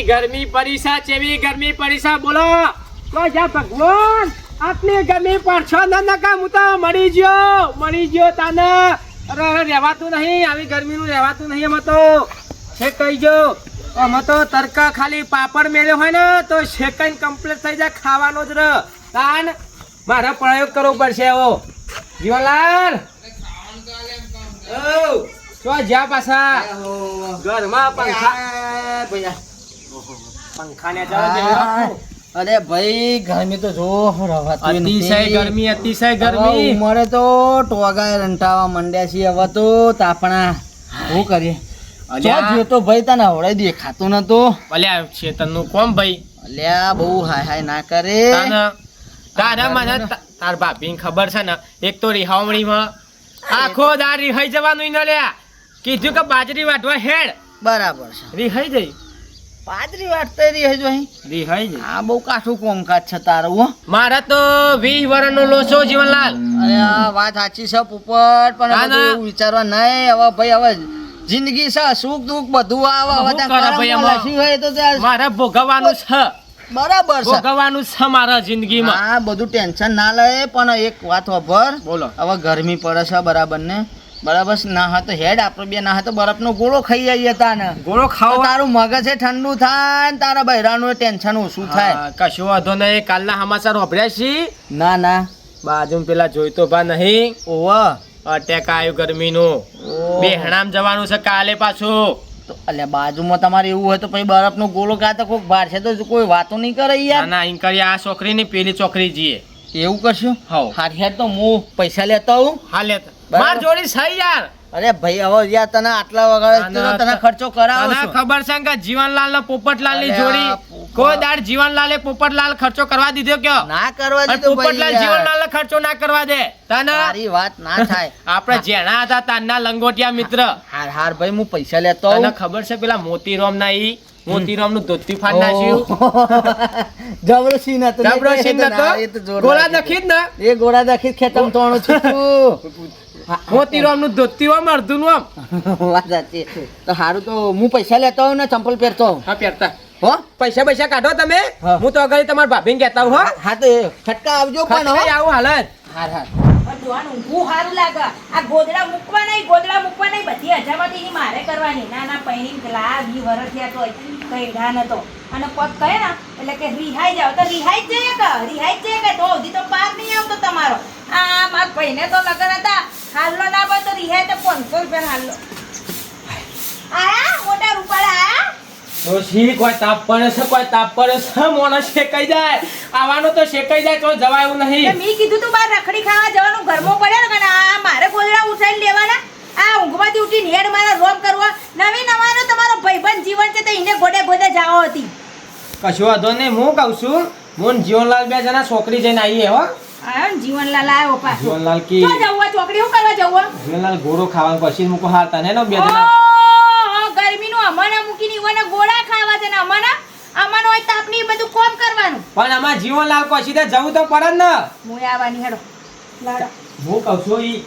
ચેવી ગરમી પરીસા ચેવી ગરમી પરીસા બોલો. તો જા ભગવાન. આટલી ગરમી પડશો ન નકા હું તો મરી ગયો મરી ગયો તાને. અરે રહેવાતું નહીં આવી ગરમીનું રહેવાતું નહીં અમે તો. કહી ગયો અમે તો તડકા ખાલી પાપડ મેળ્યો હોય ને તો શેકાઈને કમ્પ્લીટ થઈ જાય ખાવાનો જ રહ તાન મારે પ્રયોગ કરવો પડશે એવો જીવનલાલ ઓ તો જ્યાં પાછા. ઘરમાં પંખા પંખાને અરે ભાઈ ગરમી તો જો અતિશય ગરમી અતિશય ગરમી. ઉમરે તો ટોગા રંટાવા માંડ્યા છીએ. હવે તો તાપણા શું કરીએ? અલ્યા. જો તો ભાઈ તને હવડે દેખાતું નતો. અલ્યા ચેતનનું કોમ ભાઈ? અલ્યા બહુ હાય હાય ના કરે. તારા તારે મને તાર ભાભી ખબર છે ને એક તો રિહામણીમાં આખો દાર રિહાઈ જવાનું ન લ્યા. કીધું કે બાજરી વાટવા હેડ. બરાબર છે. રિહાઈ જઈ. પાદરી વાટતે રહી હજુ અહીં. આ બહુ કાઠું કોમકાજ છે તારું હો. મારા તો વીસ વર્ષનો લોસો જીવનલાલ. અરે આ વાત સાચી છે પોપટ પણ એવું વિચારવા નહીં. હવે ભાઈ હવે જિંદગી છે સુખ દુઃખ બધું આવે. હવે ત્યાં ભાઈ? હોય તો મારે ભોગવવાનું છે. બરાબર છે. ભોગવવાનું છે મારા જિંદગીમાં. હા બધું ટેન્શન ના લે પણ એક વાત ખબર બોલો. હવે ગરમી પડે છે બરાબર ને? બરાબર ના હતો તો હેડ આપણે બે ના હતો તો બરફનો ગોળો ખાઈ આવીએ તાને. ગોળો ખાવ? તારું મગજ ઠંડુ થાય ને તારા બૈરાનું ટેન્શન ઓછું થાય? કશું વાંધો નહીં. કાલના સમાચાર વાપર્યા છી? ના ના. બાજુ પેલા જોઈતો ભા નહીં. ઓવ. અટેક આવ્યું ગરમીનું. બે હણામ જવાનું છે કાલે પાછું. એટલે બાજુમાં તમારે એવું હોય તો પછી બરફનો ગોળો ખાતો કોઈ કોઈક બહાર છે તો કોઈ વાતો નહીં કરે ના યાર. ના કરી. આ છોકરી ની પેલી છોકરી જીએ. એવું કરશું? હા હાર હેર તો હું પૈસા લેતા આવું. હાલે બરાબર. માર જોડી સહી યાર. અરે ભાઈ હવે યાર તને આટલા ના, તને ખર્ચો કરાવો તને. ખબર છે કે જીવનલાલ ને પોપટલાલની જોડી? કોઈ દાડ જીવનલાલે પોપટલાલ ખર્ચો કરવા દીધો કયો? ના કરવા દીધો પોપટલાલ જીવનલાલ ખર્ચો ના કરવા દે. તને? તારી વાત ના થાય. આપણે જેણા હતા તાના લંગોટિયા મિત્ર. હાર હાર ભાઈ હું પૈસા લેતો તને ખબર છે પેલા મોતીરામ ના ઈ? મોતીરામનું ધોતી ફાડ નાખ્યું જબરો સીન હતો જબરો સીન ના, નતો? એ તો જોરદાર ગોળા કીધું. ને? એ ગોળા દખી ખેતમ તોણું છું. મોતીરામનું ધોતી આમ અડધું નું આમ વાત સાચી. તો સારું તો હું પૈસા લેતો હોઉં ને ચંપલ પહેરતો હોઉં. હા પહેરતા. હો? પૈસા પૈસા કાઢો તમે. હું. તો અગાડી તમારા ભાભીને કહેતા હું. હો હા તો છટકા આવજો પણ હો. આવું હાલત. હાર હાર. ઊંઘું સારું લાગે. આ ગોદડા મૂકવા નહીં ગોદડા મૂકવા નહીં બધી હજામતી મારે કરવાની. ના ના પૈણી લા વી વરસ થયા તો કઈ નતો અને પગ કહે ને એટલે કે રિહાઈ જાવ તો રિહાઈ જ જઈએ કે? રિહાઈ જ જઈએ કે? તો તો પાર નહીં આવતો તમારો. આ મારા ભાઈને તો લગન હતા. હાલનો ના હોય તો રિહાય તો પાંચસો રૂપિયા હાલનો. આયા? મોટા રૂપાળા આયા? ડોશી કોઈ તાપ પડે છે કોઈ તાપ પડે છે મોણસ શેકાઈ જાય. આવાનું તો શેકાઈ જાય તો જવાય એવું નહીં. મેં કીધું તું બાર રખડી ખાવા જવાનું ઘરમાં પડે ને આ મારે ગોદડા ઉઠાઈને લેવાના. આ ઊંઘમાંથી ઉઠીને હેડ મારા રોમ કરવા. નવી નવાનો તમારો ભાઈબંધ જીવન છે તો એને ગોડે ગોડે જાઓ હતી. કશું વાંધો નહીં હું કહું છું હું જીવનલાલ બે જણા છોકરી જઈને આવીએ હો. જીવનલાલ આવ્યો પાછો જીવનલાલ કી? ક્યાં જવું ચોકડી શું કરવા જવું જીવનલાલ ઘોડો ખાવાનું પછી મૂકો હાલતા ને બે જણા? ઓહો, ગરમીનું અમને મૂકીને ઈવોને ગોળા ખાવા છે ને અમને અમને હોય તાપની બધું કોમ કરવાનું. પણ આમાં જીવનલાલ પછી તો જવું તો પડે ને. હું આવવાની હેડો. હું કહું છું ઈ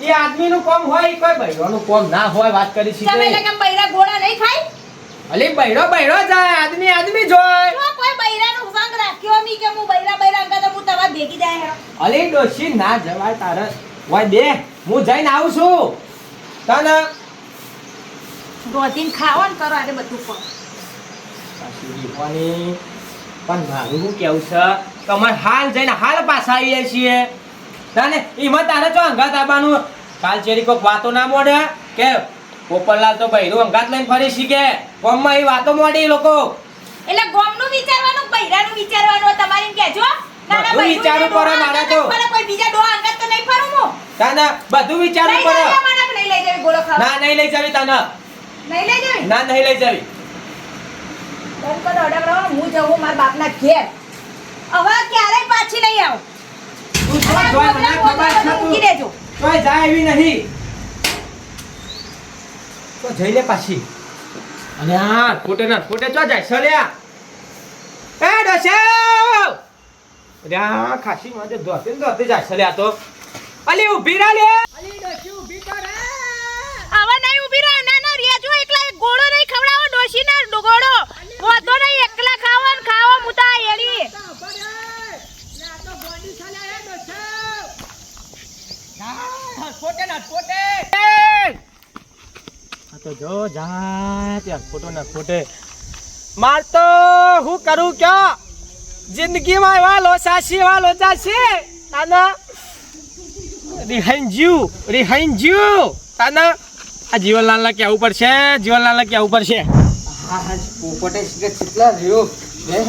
એ આદમીનું કોમ હોય કોઈ કોઈ નું કોમ ના હોય વાત કરી તમે છે એટલે કે બૈરા ગોળા નહીં ખાય? અલી બૈરો બૈરો જાય આદમી આદમી જોય. જો કોઈ બૈરાનું સંગ રાખ્યો મી કે હું બૈરા બૈરા અંગા તો હું તમારે ભેગી જાય અલી ડોશી ના જવાય તારે. વાય દે હું જઈને આવું છું. તને રોધીને ખાવો ને કરો આજે બધું પણ. દીવાની. પણ મારું શું કેવું છે? તમારે હાલ જઈને હાલ પાછા આવીએ છીએ. તને એમાં તારે જો અંગાત આવવાનું કાલ ચેરી કોઈક વાતો ના મોડે? કે પોપરલાલ તો બૈરું અંગાત લઈને ફરી શીખે કોમમાં એ વાતો મોડી લોકો એટલે ગોમનું વિચારવાનું બૈરાનું વિચારવાનું તમારે કહેજો ના, ના, બધું વિચારવું પડે મારે તો. કોઈ બીજા ડો અંગાત તો નહીં ફરું હું. તને બધું વિચારવું પડે નહીં લઈ જાવી ગોળો ખાવા? ના નહીં લઈ જવી તને નહીં લઈ જવી ના નહીં લઈ જવી બંધ કરો, અડકડો, હું જઉં મારા બાપના ઘેર. હવે ક્યારેય પાછી નહીં આવું. તું જો મને ખબર છે તું જાય એવી નહીં તો જઈ લે પાછી. અને હા ખોટે ના ખોટે ચો જાય? સલ્યા એ ડોશેવ અલ્યા ખાસી માજે દોતે ને દોતે જાય સલ્યા તો. અલી ઊભી રા લે! અલી ડોશી ઊભી તો રે હવે નહીં ઊભી રા ના, ના, રહેજો એકલા. એક ગોળો નહીં ખવડાવો, ડોશીને ગોળો. વધો નહીં એકલા ખાવો ને ખાવો મુતા એડી ખોટે ના આ તો જો જા ફોટો ના ફોટે માર તો હું કરું ક્યાં? જિંદગીમાં એવા લોસાસી એવા લોચાસી તાના, રિહાઈન જીવ રિહાઈન જીવ. તાના, આ જીવનલાલને કહેવું પડશે જીવનલાલને કહેવું પડશે. હા હા, પોપટે કેટલા રહ્યો. બે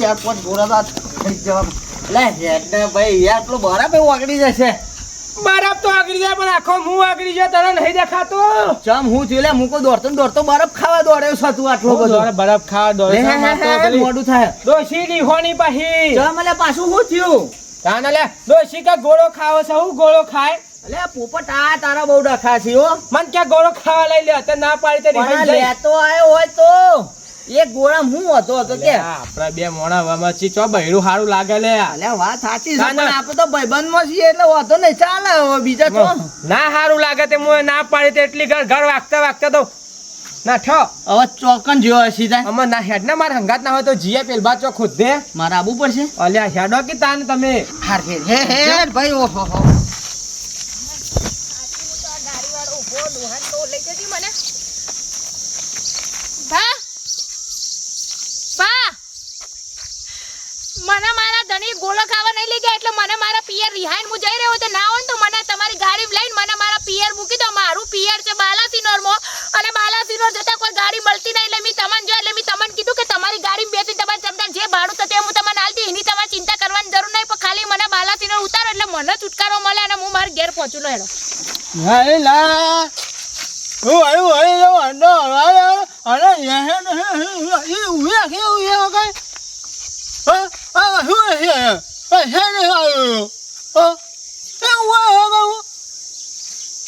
ચાર પાંચ ને ભાઈ, યાર બરાબર આગળી જશે. બરફ તો આગળી જાય પણ આખો હું આગળી જાય તને નહીં દેખાતો. ચમ હું થયું લે મૂકો દોડતો દોડતો બરફ ખાવા દોડ્યો છે તું આટલો બધો. બરફ ખાવા દોડ્યો મોડું થાય. દોશી રીહોની પાહી. ચમ એટલે પાછું શું થયું? તાના લે દોશી કે ગોળો ખાવો છે હું ગોળો ખાય? અલે પોપટ આ તારા બહુ ડખા છે હો. મન કે ગોળો ખાવા લઈ લે તે ના પાડી તે રિહાઈન જાય લેતો આવ્યો હોય તો. એક ગોળા હું હતો હતો કે આપડા બે મોણા વામાચી ચો બૈરું સારું લાગે લે અલ્યા વાત સાચી છે પણ આપણે તો ભાઈબંધમાં છીએ એટલે વાંધો નહીં ચાલે હવે બીજા તો ના સારું લાગે તે હું ના પાડી તે એટલી ઘર ઘર વાગતા વાગતા તો ના ઠો. હવે ચોકન જેવો હશે સીધા અમે ના હેડ ના મારા હંગાત ના હોય તો જીએ પેલબા ચો ખુદ દે. મારા આબુ પડશે. અલ્યા હેડો કે તાને તમે. હાર હે હે ભાઈ ઓહો હો ભા ભા મને મારા ધણી ગોળો ખાવા નહીં લઈ ગયા એટલે મને મારા પિયર રિહાઈન હું જઈ રહ્યો તો ના હોય તો મને તમારી ગાડી લઈને મને મારા પિયર મૂકી દો મારું પિયર છે બાલાસિનોરમાં અને બાલાસિનોર જતા કોઈ ગાડી મળતી નહીં એટલે મેં તમને જો એટલે મેં તમને કીધું કે તમારી ગાડી બેસી તમારે તમને જે ભાડું થતું હું તમને આલતી એની તમારે ચિંતા કરવાની જરૂર નહીં પણ ખાલી મને બાલાસિનોર ઉતારો એટલે મને છુટકારો મળે અને હું મારા ઘેર પહોંચું લો હેડો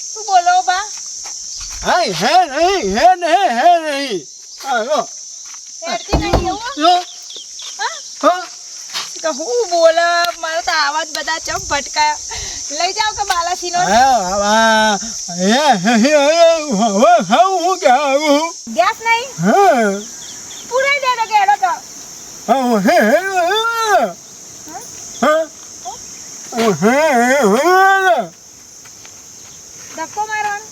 શું બોલો બા હેડતી નહીં એવું હા તો હું બોલે મારો તો આવાજ બધા ચમ ભટકાયા લઈ જાઓ કે બાલાસિનોર ગેસ નહીં પૂરાઈ દે તો કે હેડો તો ધક્કો મારવાનો.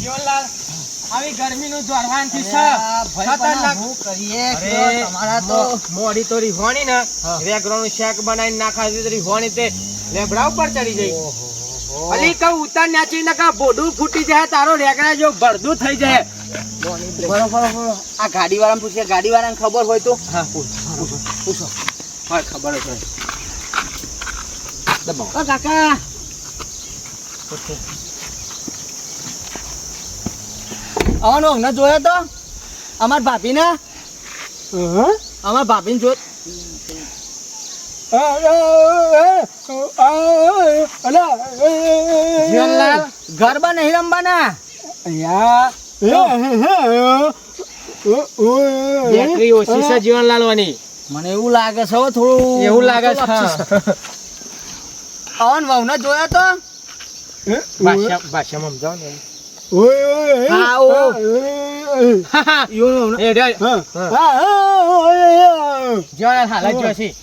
જીવનલાલ આવી ગરમીનું જોરવાનથી છે. ખતરનાક. શું કરીએ અરે, તમારા તો મોડી તો રીહોણી ને. રેગરોનું શાક બનાવીને નાખાવી તો રીહોણી તે લેબડા ઉપર ચડી જઈ અલી કઉ ઉતાર નાચી ને કા બોડું ફૂટી જાય તારો રેકડા જો ભરદું થઈ જાય. બરો બરો આ ગાડી વાળા પૂછીએ ગાડી વાળાને ખબર હોય તો? હા પૂછો હા ખબર જ હોય. કાકા. આવવાનો અમને જોયો તો? અમાર ભાભી ને અમાર ભાભી ને જોયો ગરબા નહીં રમવાના? બેટરી ઓછી છે જીવનલાલ વાની મને એવું લાગે છે થોડું. એવું લાગે છે અવન વહુ ને જોયો તો? ભાષા ભાષામાં સમજાવો ને. હા ઓ. જીવનલાલ હાલત જો છે હાલત જો. અહીં? ઊંચો ઊંચો હતો હા. એ એ એ, રહ્યું. એ, એ, એ. ઓમ જઈ જીવનલાલ મને ભરવા દો ને, બોલવાનું આપણે ઓછા છે.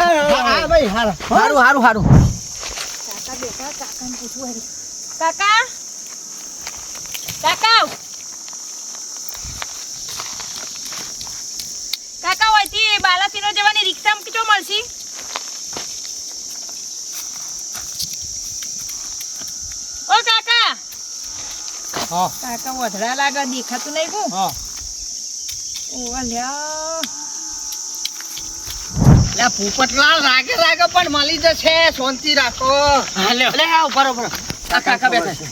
હા, હા, ભાઈ, હારું. હારું હારું હારું. કાકા બેટા કાકાને પૂછવું હેડો. કાકા કાકા? કાકા? હોયથી બાલાસિનોર જવાની રિક્ષા મૂકી મળશે? ઓ કાકા! હા. કાકા વધરા લાગે દેખાતું નહીં કું? હા. ઓ અલ્યા લે પોપટલાલ રાગે રાગે પણ મળી જશે. શાંતિ રાખો. હાલે લ્યો. લે ઉપર બરો કાકા બેઠા છે?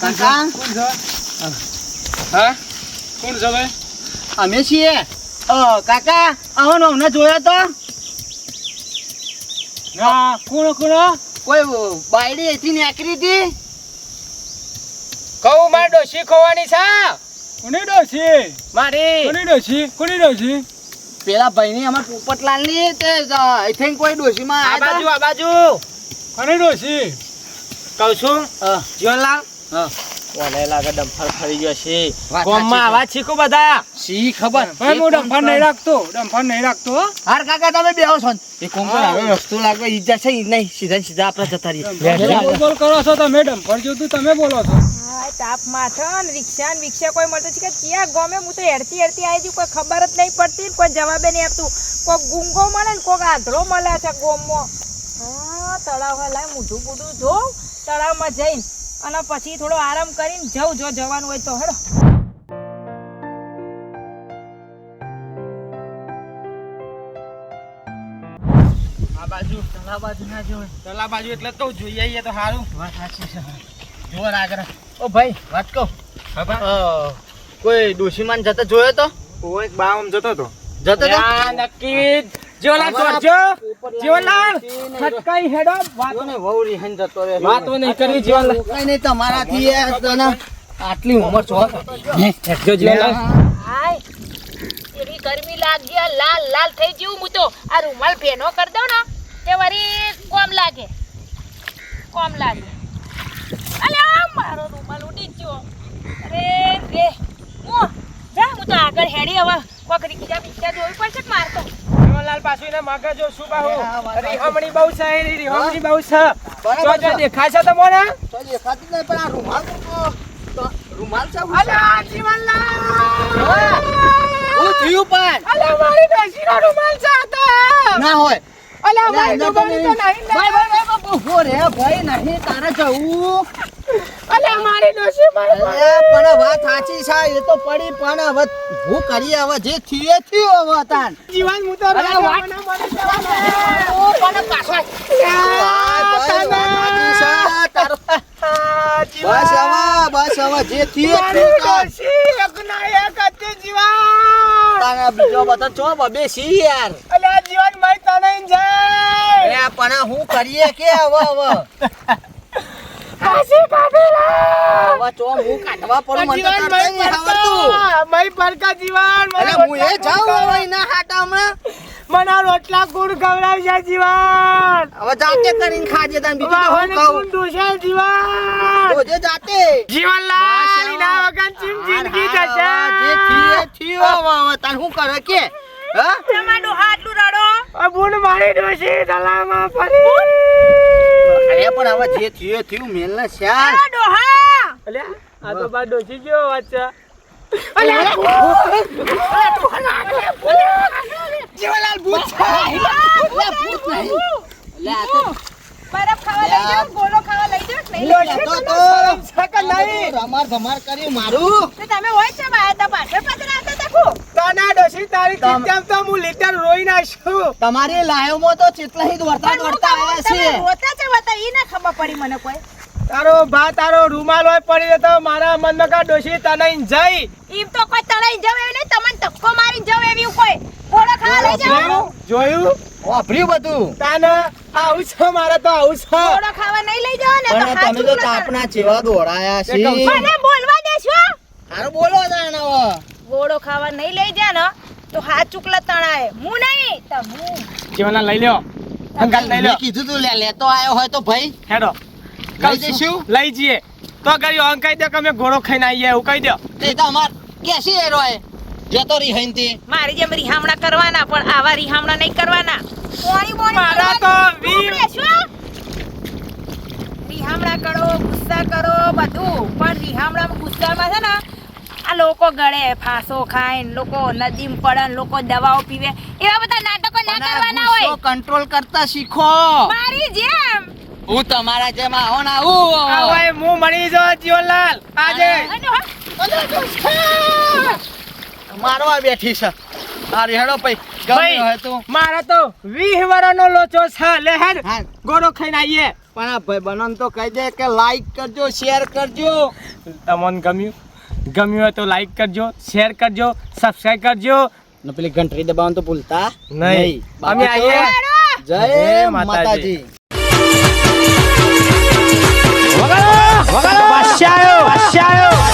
કાકા? હા? કોણ જવે અમે છીએ. કાકા આવન હમણાં જોયો તો. ના કોણ કોણ કોઈ બાયડી એથી નીકળી હતી? કહું મારે ડોશી ખોવાની છે. કોની ડોશી? મારી. કોની ડોશી? કોની ડોશી? પેલા ભાઈની અમાર પોપટલાલની તે અહીંથી કોઈ ડોશીમાં આ બાજુ આ બાજુ. કોની ડોશી? કહું છું. હા, જીવનલાલ? હા. કોને લાગે ડમ્ફર ફરી ગયો છે. વાત આવા છીકું બધા. શી ખબર? હું ડંફર નહીં રાખતો ડંફર નહીં રાખતો હાર કાકા તમે બેહો છો. એ કોમ પર હવે રસ્તો લાગે ઈજા છે નહીં. સીધા સીધા આપણે જતા રહીએ. બોલ બોલ કરો છો તમે ડંફર જોતું તમે બોલો છો. તાપ માથે ને રિક્ષા ને વિક્ષા કોઈ મળતું છે કે ક્યાં ગમે? હું તો હેડતી હેડતી આવી છું કોઈ ખબર જ નહીં પડતી કોઈ જવાબે નહીં આપતું. કોઈક ગુંગો મળે ને કોઈક આંધળો મળે છે ગોમમાં. હા તળાવ હોય લાય મૂઢું બૂઢું જોઉં તળાવમાં જઈને અને પછી થોડો આરામ કરીને જવું જો જવાનું હોય તો હેડો. આ બાજુ તલા બાજુ ના જોવે. તલા બાજુ એટલે કહું જોઈ આવીએ તો સારું વાત સાચી છે. જુઓ આગળ ઓ ભાઈ વાત કહો. કોઈ ડોશીમાન જતા જોયો તો? એક બામ જતો તો. જતો તો? નક્કી જીવનલાલ અમારા જીવનલાલ છટકાઈ હેડો વાતો ને વહુ રીહાઈને જતો. વાતો નહીં કરવી જીવનલાલ કઈ નહીં તમારાથી એ તને આટલી ઉંમર છો. જો જીવનલાલ હાય. એવી ગરમી લાગી લાલ લાલ થઈ ગયું હું તો. આ રૂમાલ ભેનો કરી દઉં ને. તે વળી કોમ લાગે. કોમ લાગે. અલે આ મારો રૂમાલ ઉડી ગયો. અરે રે હું જા હું તો આગળ હેડી હવે કોકરી બીજા બીજા જોવી પડશે મારતો જીવનલાલ પાછું એને મગજો શું બાહુ? રીહમણી બહુ છે રીહમણી બહુ છે. તો જો જો. દેખાય છે તમને? તો દેખાતી નહીં પણ આ રૂમાલ તો- રૂમાલ છે અલા જીવનલાલ! હું થયું પણ? અલા મારી ડોશીનો રૂમાલ છે તો! ના હોય. અલા મારી તો નહીં ભાઈ, ભાઈ, ભાઈ, ભાઈ, રે, ભાઈ, નહીં, તારે જવું. અલા મારી ડોશી મારી અરે, પણ વાત સાચી છે, એ તો પડી, પણ હવે હું કરીએ, હવે જે થીએ થયું હવે તાન. જીવન હું તો અલા, વાત-. ઓ, પણ પાછો આ, ભાઈ, તને. વાત સાચી છે, તારું. આ, જીવન. બસ હવે, બસ હવે, જે થીએ થયું. ડોશી એકના એક હતી જીવન તારા બીજો બધા ચો બબે સી યાર અલે જીવન મય તને જાય એ પણ હું કરીએ કે હવે હવે કાઢેલા હવે ચો હું કાઢવા પર મને જીવન નહીં મય આવડતું. મય પરકા જીવન મને અરે, હું એ રોટલા જાઉં ગુડ હવે ના હાટા હમણાં. મને રોટલા ગુડ ખવડાવશે જીવન. હવે જાતે કરીને ખાજે તને બીજું તો હું કહું. ગુંડું છે જીવન. રોજે જાતે. જીવનલાલ એના વગર ચીમ જિંદગી જશે જે થયું એ થયું હવે, તને હું કરે કે? હા? તમારું આટલું રડો અબુન મારી ડોશી દલામાં ફરી. અરે પણ હવે જે થયું થયું મેલ ને શ્યાલ આ ડોહા! અલે આ તો બા ડોશી ગયો વાચ્ચા જીવનલાલ ભૂત! છે. લે, આ તો- બરફ ખાવા લઈ જાઓ ગોળો ખાવા લઈ જાઓ નહીં? જાઓ? તને શરમ છે નહીં? રમાર ધમાર કર્યું મારું તે તમે હોય છે બહાર તો પાછળ પાછળ આવતા દેખો. તને ડોશી તારી તમ- તો હું લીટર રોઈ નાખ્યું તમારી લાઈવમાં તો ચેટલા હી દોડતા દોડતા આવ્યા છે રોતા છે વતા ઈ ના ખબર પડી મને કોઈ. તારો ભા તારો રૂમાલ હોય પડી તો મારા મનમાં કા ડોશી તને જઈ ઈમ તો કોઈ તળાઈ જાવ નહીં તમને ધક્કો મારીને જાવ એવી કોઈ. ગોળો ખાવા લઈ જાઓ. જોયું? વાપર્યું બધું. તાને આવું છે મારા તો આવું છે. ખાવા નહીં લઈ જાવ ને તો પણ હાચું તમે તો તાપના ચેવા દોડાયા છે તે કહું છું. મને બોલવા દેશો. હારું બોલો ગોળો ખાવા નહીં લઈ જા ને તો હાથ ચુકલા તણાય. હું નહીં તો હું. જીવના લઈ લ્યો. અંગાત લઈ લ્યો. કીધું તું લે લેતો આવ્યો હોય તો ભાઈ. હેડો. લઈ જઈશું? લઈ જઈએ. તો કર્યો અંક કહી દો કે અમે ઘોડો ખાઈને આવીએ એવું કહી દો. તે તો અમાર કેસી એરો હે જતો રી હઈન તે મારી જેમ રિહામણા કરવાના પણ આવા રિહામણા નહીં કરવાના. કોણી બોણી મારા તો વી- રિહામણા કરો ગુસ્સા કરો બધું. પણ રિહામણા ગુસ્સામાં છે ને આ લોકો ગળે ફાંસો ખાય ને લોકો નદીમાં પડે ને લોકો દવાઓ પીવે. એવા બધા નાટકો ના કરવાના હોય. કંટ્રોલ કરતા શીખો. મારી જેમ. હું તમારા જેમ આવો ને આવું હવે હું મળી જો જીવનલાલ. આજે. મારવા બેઠી છે. અરે હેડો ભાઈ. ગમે ભાઈ. તું. મારા તો વીસ વરનો લોચો છે. લે હેડ. હા. ઘોડો ખાઈને પણ આ ભાઈ બનન તો કહી દે કે લાઈક કરજો શેર કરજો. તમને ગમ્યું? ગમ્યું હોય તો લાઈક કરજો શેર કરજો સબસ્ક્રાઈબ કરજો. ને પેલી ઘંટડી દબાવવાનું તો ભૂલતા નહીં. અમે આવીએ જય માતાજી. વગાડો વગાડો. બાદશાહ આવ્યો બાદશાહ આવ્યો